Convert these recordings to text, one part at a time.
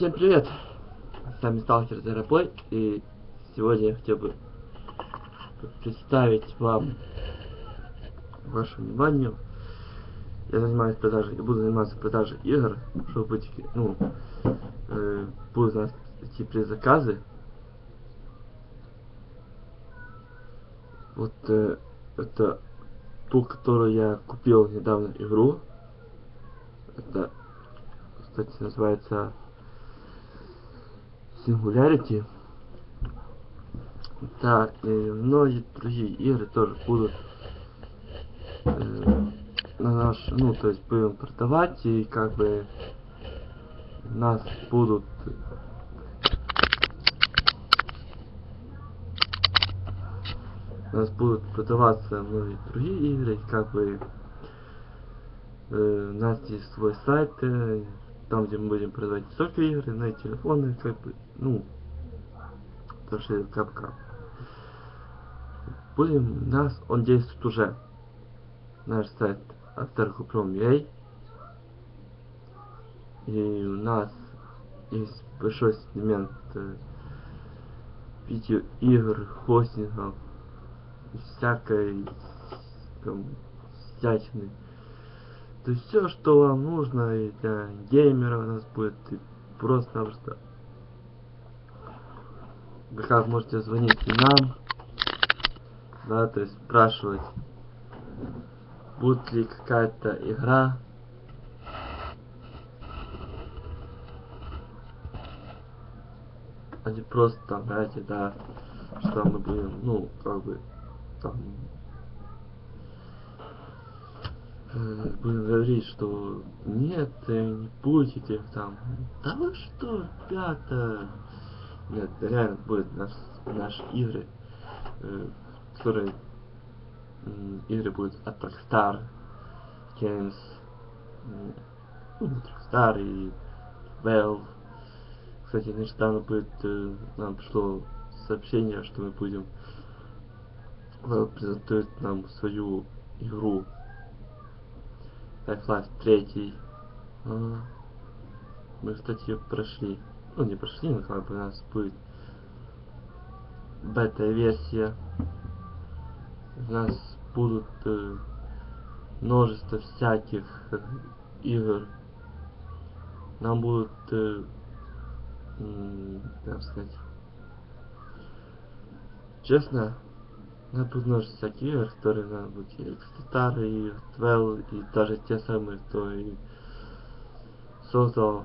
Всем привет! С вами Сталкер Зероплей, и сегодня я хотел бы представить вам вашему вниманию. Я занимаюсь продажей, я буду заниматься продажей игр, чтобы быть, ну, э, будут у нас идти предзаказы. Вот э, это ту, которую я купил недавно игру. Это, кстати, называется Singularity. Да, и многие другие игры тоже будут э, на наш, ну, то есть будем продавать и как бы нас будут нас будут продаваться многие другие игры, как бы э, у нас есть свой сайт, э, там где мы будем не только игры, и телефоны, как бы, ну, тоже капка. Будем, нас, он действует уже. Наш сайт Aftercuprom.ua И у нас есть большой сегмент э, видеоигр, хостингов, всякой там, всячины. То все, что вам нужно и для геймеров у нас будет и просто-напросто. Как можете звонить и нам, да, то есть спрашивать, будет ли какая-то игра, а не просто там, знаете, да, что мы будем, ну, как бы, там, будем говорить, что нет, э, не будете там. Да вы что, ребята? Нет, реально будет наш, наши игры, э, которые э, игры будут от Rockstar Games, э, ну, Rockstar и Valve. Кстати, недавно будет, э, нам пришло сообщение, что мы будем Valve презентует нам свою игру Half-Life 3. А, мы, кстати, прошли. Ну, не прошли, но как бы у нас будет бета-версия. У нас будут э, множество всяких э, игр. Нам будут, э, как сказать, честно, нам будут множество всяких игр, которые будут и старые, и Twelve, и даже те самые, кто и создал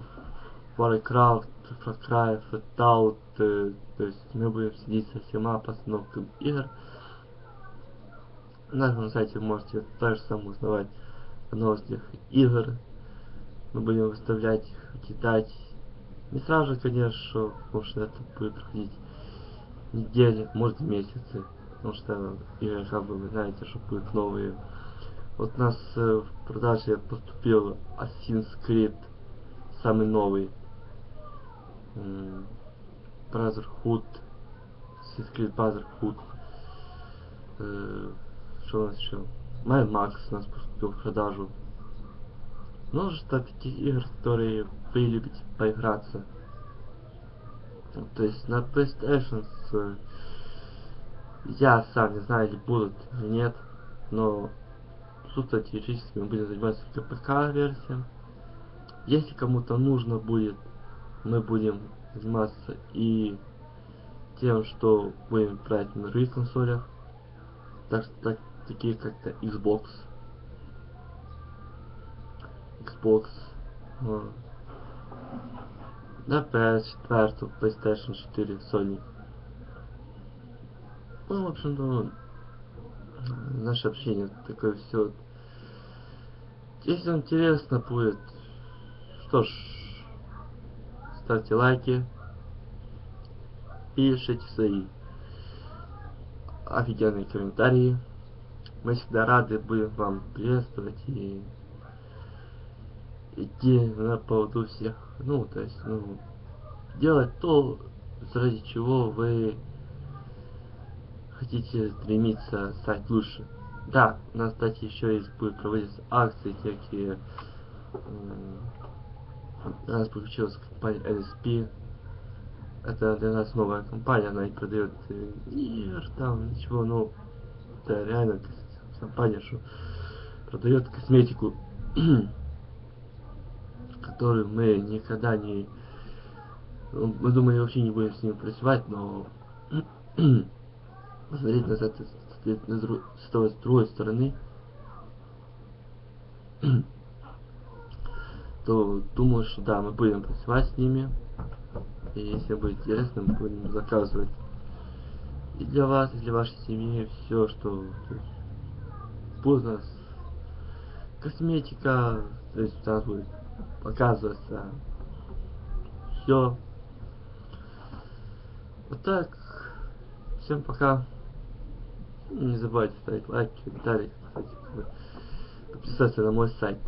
Warcraft, Far Cry, Fallout, э, то есть мы будем следить со всема постановками игр. На нашем сайте вы можете также сам узнавать о новостях игр. Мы будем выставлять их, кидать. Не сразу конечно, потому что это будет проходить недели, может месяцы. Потому что игры, как бы вы знаете, что будут новые. Вот у нас э, в продаже поступил Assassin's Creed, самый новый. Brotherhood. Assassin's Creed Brotherhood. Э, что у нас еще? Mad Max у нас поступил в продажу. Множество таких игр, которые вы любите поиграться. То есть на PlayStation с, я сам не знаю, или будут или нет, но суто теоретически мы будем заниматься только ПК-версией. Если кому-то нужно будет, мы будем заниматься и тем, что будем брать на других консолях, так, так, такие как-то Xbox, Xbox, э, на PS4, PlayStation 4, Sony. Ну, в общем-то, наше общение такое все. Если вам интересно будет, что ж, ставьте лайки, пишите свои офигенные комментарии. Мы всегда рады будем вам приветствовать и идти на поводу всех. Ну, то есть, ну, делать то, ради чего вы хотите стремиться стать лучше. Да, у нас, кстати, еще есть будет проводиться акции всякие У нас подключилась компания LSP. Это для нас новая компания, она не продает э, ни там ничего, ну это реально компания, что продает косметику, которую мы никогда не... ну, Мы думали вообще не будем с ними працевать, но посмотреть назад с, другой стороны, то думаю, что да, мы будем працевать с ними. И если будет интересно, мы будем заказывать и для вас, и для вашей семьи все, что нас косметика, то есть у нас будет показываться все. Вот так. Всем пока. Не забывайте ставить лайки, комментарии, подписаться на мой сайт.